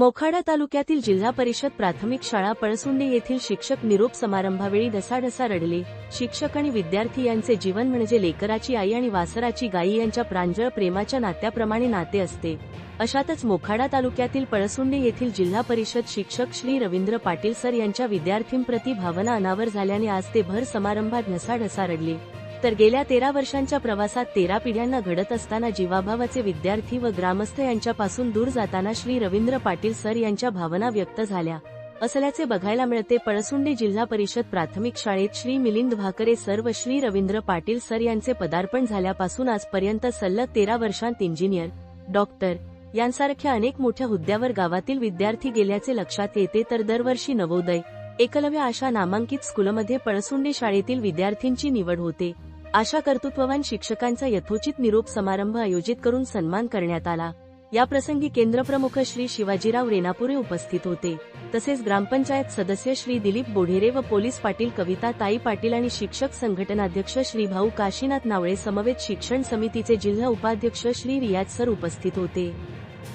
मोखाडा तालुक्यातील जिल्हा परिषद प्राथमिक शाळा पळसुंडे येथील शिक्षक निरोप समारंभावेळी ढसाढसा रडले. शिक्षक आणि विद्यार्थी यांचे जीवन म्हणजे लेकराची आई आणि वासराची गायी यांच्या प्रांजळ प्रेमाच्या नात्याप्रमाणे नाते असते. अशातच मोखाडा तालुक्यातील पळसुंडे येथील जिल्हा परिषद शिक्षक श्री रवींद्र पाटील सर यांच्या विद्यार्थींप्रती भावना अनावर झाल्याने आज ते भर समारंभात ढसाढसा रडले. तर गेल्या तेरा वर्षांच्या प्रवासात तेरा पिढ्यांना घडत असताना जीवाभावाचे विद्यार्थी व ग्रामस्थ यांच्यापासून दूर जाताना श्री रवींद्र पाटील सर यांच्या भावना व्यक्त झाल्या. असल्याचे बघायला मिळते पळसुंडे जिल्हा परिषद प्राथमिक शाळेत श्री मिलिंद भाकरे सर व श्री रवींद्र पाटील सर यांचे पदार्पण झाल्यापासून आजपर्यंत सलग तेरा वर्षांत इंजिनियर डॉक्टर यांसारख्या अनेक मोठ्या हुद्द्यावर गावातील विद्यार्थी गेल्याचे लक्षात येते. तर दरवर्षी नवोदय एकलव्य आशा नामांकित स्कूलमध्ये पळसुंडे शाळेतील विद्यार्थ्यांची निवड होते. आशा कर्तृत्ववान शिक्षकांचा यथोचित निरोप समारंभ आयोजित करून सन्मान करण्यात आला. याप्रसंगी केंद्रप्रमुख श्री शिवाजीराव रेनापुरे उपस्थित होते. तसेच ग्रामपंचायत सदस्य श्री दिलीप बोढेरे व पोलीस पाटील कविता ताई पाटील आणि शिक्षक संघटनाध्यक्ष श्री भाऊ काशीनाथ नावळे समवेत शिक्षण समितीचे जिल्हा उपाध्यक्ष श्री रियाज सर उपस्थित होते.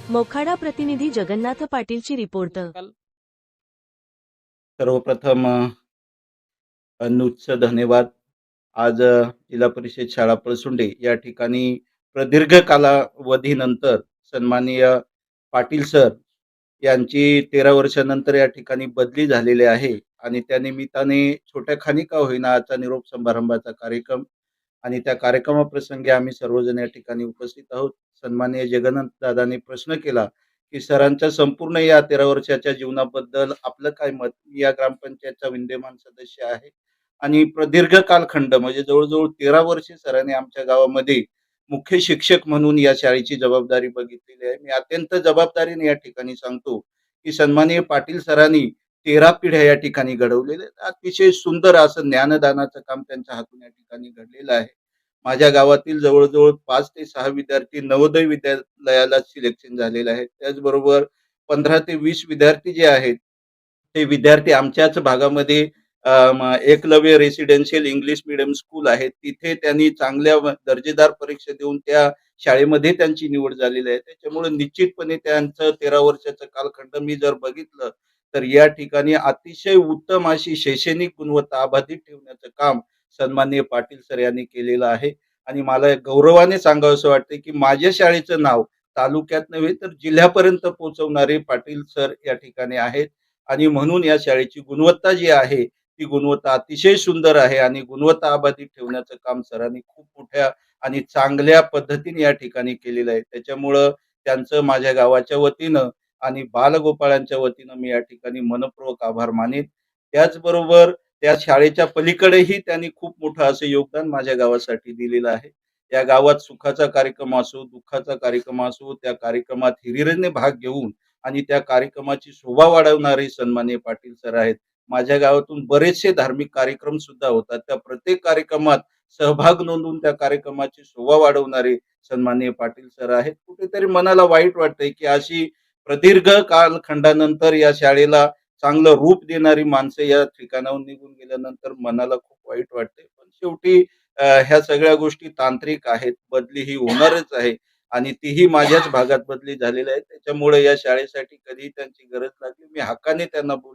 मोखाडा प्रतिनिधी जगन्नाथ पाटीलची रिपोर्ट. सर्वप्रथम अनुच्च धन्यवाद आज जिल्हा परिषद शाळा पळसुंडे या ठिकाणी प्रदीर्घ कालावधीनंतर सन्माननीय पाटील सर यांची तेरा वर्षानंतर या ठिकाणी बदली झालेली आहे आणि त्या निमित्ताने छोट्या खानी का होईना आजचा निरोप समारंभाचा कार्यक्रम आणि त्या कार्यक्रमाप्रसंगी आम्ही सर्वजण या ठिकाणी उपस्थित आहोत. सन्माननीय जगन्नाथ दादांनी प्रश्न केला की सरांच्या संपूर्ण या तेरा वर्षाच्या जीवनाबद्दल आपलं काय मत? या ग्रामपंचायतचा विद्यमान सदस्य आहे. आणि प्रदीर्घ कालखंड म्हणजे जवळजवळ तेरा वर्षे सरांनी आमच्या गावामध्ये मुख्य शिक्षक म्हणून या शाळेची जबाबदारी बघितलेली आहे. मी अत्यंत जबाबदारीने या ठिकाणी सांगतो की सन्माननीय पाटील सरांनी तेरा पिढ्या या ठिकाणी घडवलेल्या आहेत. अतिशय सुंदर असं ज्ञानदानाचं काम त्यांच्या हातून या ठिकाणी घडलेलं आहे. माझ्या गावातील जवळजवळ पाच ते सहा विद्यार्थी नवोदय विद्यालयाला सिलेक्शन झालेले आहेत. त्याचबरोबर पंधरा ते वीस विद्यार्थी जे आहेत ते विद्यार्थी आमच्याच भागामध्ये Eklavya residential English medium school आहे. तिथे त्यांनी चांगल्या दर्जेदार परीक्षा देऊन त्या शाळेमध्ये त्यांची निवड झालेली आहे. त्याच्यामुळे निश्चितपणे त्यांचं तेरा वर्षाचं कालखंड मी जर बघितलं तर या ठिकाणी अतिशय उत्तम अशी शैक्षणिक गुणवत्ता अबाधित ठेवण्याचं काम सन्माननीय पाटील सर यांनी केलेलं आहे. आणि मला गौरवाने सांगावंसं वाटतं की माझ्या शाळेचं नाव तालुक्यात नव्हे तर जिल्ह्यापर्यंत पोहोचवणारे पाटील सर या ठिकाणी आहेत. आणि म्हणून या शाळेची गुणवत्ता जी आहे ती गुणवत्ता अतिशय सुंदर आहे आणि गुणवत्ता अबाधित ठेवण्याचं काम सरांनी खूप मोठ्या आणि चांगल्या पद्धतीने या ठिकाणी केलेलं आहे. त्याच्यामुळं त्यांचं माझ्या गावाच्या वतीनं आणि बालगोपाळांच्या वतीनं मी या ठिकाणी मनपूर्वक आभार मानेन. त्याचबरोबर त्या शाळेच्या पलीकडेही त्यांनी खूप मोठं असं योगदान माझ्या गावासाठी दिलेलं आहे. या गावात सुखाचा कार्यक्रम असो दुःखाचा कार्यक्रम असो त्या कार्यक्रमात हिरिरीने भाग घेऊन आणि त्या कार्यक्रमाची शोभा वाढवणारे सन्मान्य पाटील सर आहेत. माझ्या गावातून बरेचसे धार्मिक कार्यक्रम सुद्धा होतात. त्या प्रत्येक कार्यक्रमात सहभाग नोंदवून त्या कार्यक्रमाची शोभा वाढवणारे सन्माननीय पाटील सर आहेत. कुठेतरी मनाला वाईट वाटतंय की अशी प्रदीर्घ कालखंडानंतर या शाळेला चांगलं रूप देणारी माणसं या ठिकाणाहून निघून गेल्यानंतर मनाला खूप वाईट वाटते पण शेवटी ह्या सगळ्या गोष्टी तांत्रिक आहेत. बदली ही होणारच आहे आणि तीही माझ्याच भागात बदली झालेली आहे त्याच्यामुळे या शाळेसाठी कधी त्यांची गरज लागली. मी हक्काने त्यांना बोल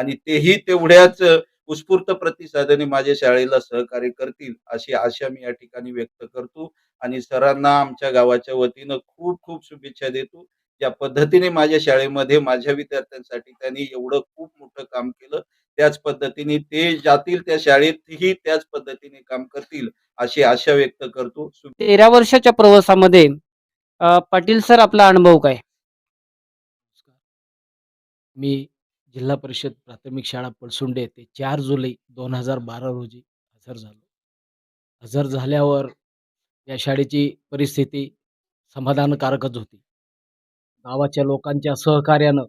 आणि तेही तेवढ्याच उत्स्फूर्त प्रतिसादाने माझ्या शाळेला सहकार्य करतील अशी आशा मी या ठिकाणी व्यक्त करतो. आणि सरांना आमच्या गावाच्या वतीनं खूप खूप शुभेच्छा देतो. ज्या पद्धतीने माझ्या शाळेमध्ये माझ्या विद्यार्थ्यांसाठी त्यांनी एवढं खूप मोठं काम केलं त्याच पद्धतीने ते जातील त्या शाळेतही त्याच पद्धतीने काम करतील अशी आशा व्यक्त करतो. तेरा वर्षाच्या प्रवासामध्ये पाटील सर आपला अनुभव काय? मी जिल्हा परिषद प्राथमिक शाळा पळसुंडे येथे चार जुलै दोन हजार बारा रोजी हजर झालो. हजर झाल्यावर या शाळेची परिस्थिती समाधानकारकच होती. गावाच्या लोकांच्या सहकार्यानं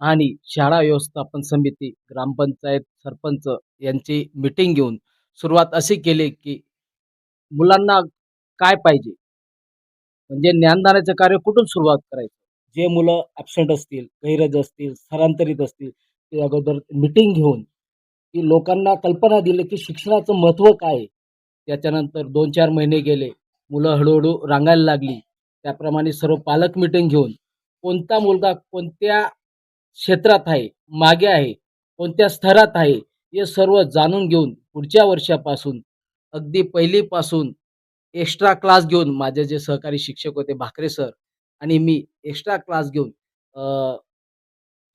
आणि शाळा व्यवस्थापन समिती ग्रामपंचायत सरपंच यांची मिटिंग घेऊन सुरुवात अशी केली की मुलांना काय पाहिजे? म्हणजे ज्ञानदानाचं कार्य कुठून सुरुवात करायचं? जे मुलं ॲबसेंट असतील गैरज असतील स्थलांतरित असतील ते अगोदर मिटिंग घेऊन की लोकांना कल्पना दिली की शिक्षणाचं महत्त्व काय आहे. त्याच्यानंतर दोन चार महिने गेले मुलं हळूहळू रांगायला लागली. त्याप्रमाणे सर्व पालक मिटिंग घेऊन कोणता मुलगा कोणत्या क्षेत्रात आहे मागे आहे कोणत्या स्तरात आहे हे सर्व जाणून घेऊन पुढच्या वर्षापासून अगदी पहिलीपासून एक्स्ट्रा क्लास घेऊन माझे जे सहकारी शिक्षक होते भाकरे सर आणि मी एक्स्ट्रा क्लास घेऊन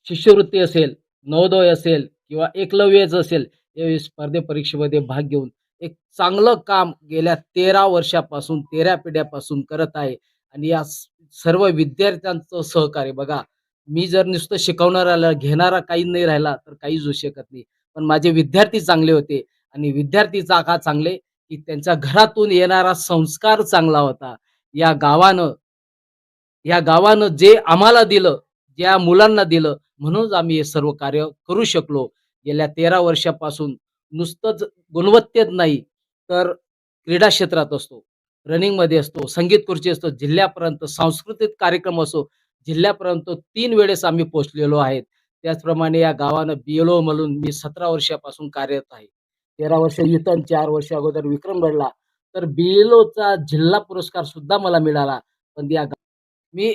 शिष्यवृत्ती असेल नवोदय असेल किंवा एकलव्यच असेल या स्पर्धे परीक्षेमध्ये भाग घेऊन एक चांगलं काम गेल्या तेरा वर्षापासून तेरा पिढ्यापासून करत आहे. आणि या सर्व विद्यार्थ्यांचं सहकार्य बघा मी जर नुसतं शिकवणाऱ्याला घेणारा काही नाही राहिला तर काहीच होऊ शकत नाही. पण माझे विद्यार्थी चांगले होते आणि विद्यार्थी जागा चांगले की त्यांच्या घरातून येणारा संस्कार चांगला होता. या गावानं या गावानं जे आम्हाला दिलं ज्या मुलांना दिलं म्हणूनच आम्ही हे सर्व कार्य करू शकलो. गेल्या तेरा वर्षापासून नुसतंच गुणवत्तेत नाही तर क्रीडा क्षेत्रात असतो रनिंगमध्ये असतो संगीत खुर्ची असतो जिल्ह्यापर्यंत सांस्कृतिक कार्यक्रम असो जिल्ह्यापर्यंत तीन वेळेस आम्ही पोहोचलेलो आहेत. त्याचप्रमाणे या गावानं बीएलओ म्हणून मी सतरा वर्षापासून कार्यरत आहे. तेरा वर्ष युतन चार वर्ष अगोदर विक्रम घडला तर बीएलओचा जिल्हा पुरस्कार सुद्धा मला मिळाला. पण या मी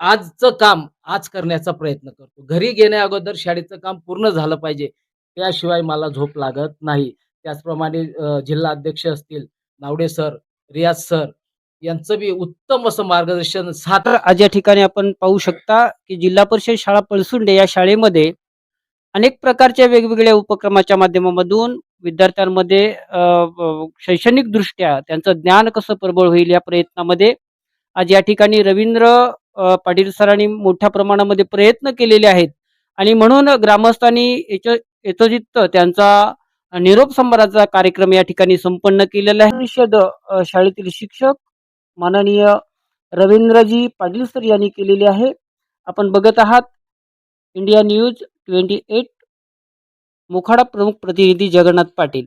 आजचं काम आज करण्याचा प्रयत्न करतो. घरी घेण्या अगोदर शाळेचं काम पूर्ण झालं पाहिजे. त्याशिवाय मला झोप लागत नाही. त्याचप्रमाणे जिल्हा अध्यक्ष असतील नावडे सर रियाज सर यांचं बी उत्तम असं मार्गदर्शन सात आज या ठिकाणी आपण पाहू शकता की जिल्हा परिषद शाळा पळसुंडे या शाळेमध्ये अनेक प्रकारच्या वेगवेगळ्या उपक्रमाच्या माध्यमामधून विद्यार्थ्यांमध्ये शैक्षणिकदृष्ट्या शैक्षणिक दृष्ट्या त्यांचं ज्ञान कसं प्रबळ होईल या प्रयत्नामध्ये आज या ठिकाणी रवींद्र पाटील सरांनी मोठ्या प्रमाणामध्ये प्रयत्न केलेले आहेत. आणि म्हणून ग्रामस्थांनी याच्या- यथोचित त्यांचा निरोप संभाराचा कार्यक्रम या ठिकाणी संपन्न केलेला आहे. परिषद शाळेतील शिक्षक माननीय रवींद्रजी पाटील सर यांनी केलेली आहे. आपण बघत आहात India news twenty eight Mokhada प्रमुख प्रतिनिधी जगन्नाथ पाटील.